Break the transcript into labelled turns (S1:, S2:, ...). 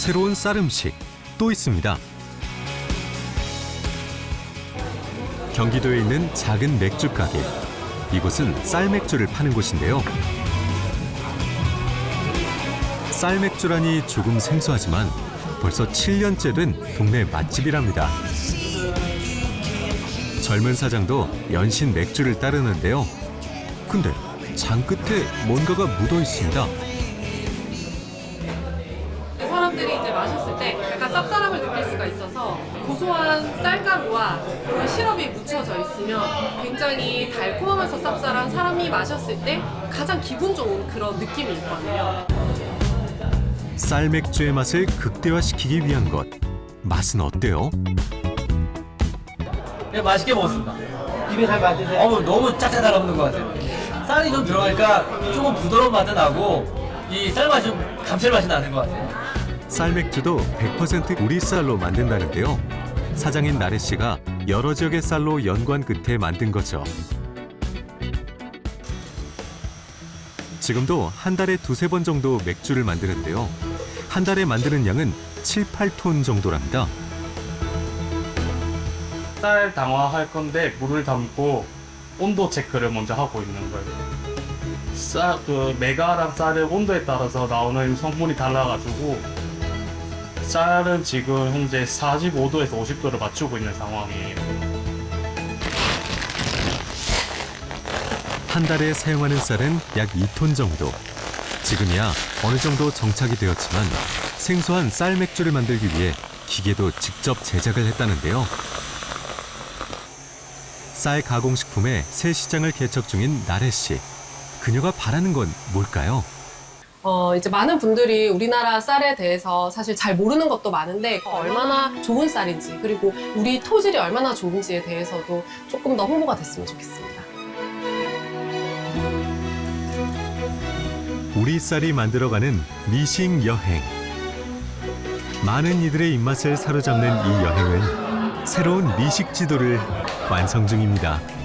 S1: 새로운 쌀 음식 또 있습니다. 경기도에 있는 작은 맥주 가게. 이곳은 쌀 맥주를 파는 곳인데요. 쌀 맥주라니 조금 생소하지만 벌써 7년째 된 동네 맛집이랍니다. 젊은 사장도 연신 맥주를 따르는데요. 근데 장 끝에 뭔가가 묻어 있습니다.
S2: 사람들이 이제 마셨을 때 약간 쌉싸름을 느낄 수가 있어서 고소한 쌀가루와 그런 시럽이 묻혀져 있으면 굉장히 달콤하면서 쌉쌀한 사람이 마셨을 때 가장 기분 좋은 그런 느낌이 있거든요.
S1: 쌀 맥주의 맛을 극대화시키기 위한 것. 맛은 어때요?
S3: 네, 맛있게 먹었습니다.
S4: 입에 잘 맞으세요?
S3: 어우, 너무 짭짤 달라붙는 것 같아요. 쌀이 좀 들어가니까 조금 부드러운 맛도 나고, 이 쌀맛이 좀 감칠맛이 나는 것 같아요.
S1: 쌀 맥주도 100% 우리 쌀로 만든다는데요. 사장인 나래 씨가 여러 지역의 쌀로 연관 끝에 만든 거죠. 지금도 한 달에 두세 번 정도 맥주를 만드는데요. 한 달에 만드는 양은 7, 8톤 정도랍니다.
S5: 쌀 당화할 건데 물을 담고 온도 체크를 먼저 하고 있는 거예요. 쌀, 그 메가랑 쌀의 온도에 따라서 나오는 성분이 달라가지고 쌀은 지금 현재 45도에서 50도를 맞추고 있는 상황이에요.
S1: 한 달에 사용하는 쌀은 약 2톤 정도. 지금이야 어느 정도 정착이 되었지만 생소한 쌀 맥주를 만들기 위해 기계도 직접 제작을 했다는데요. 쌀 가공식품의 새 시장을 개척 중인 나래 씨. 그녀가 바라는 건 뭘까요?
S2: 어, 이제 많은 분들이 우리나라 쌀에 대해서 사실 잘 모르는 것도 많은데 얼마나 좋은 쌀인지 그리고 우리 토질이 얼마나 좋은지에 대해서도 조금 더 홍보가 됐으면 좋겠습니다.
S1: 우리 쌀이 만들어가는 미식 여행. 많은 이들의 입맛을 사로잡는 이 여행은 새로운 미식 지도를 완성 중입니다.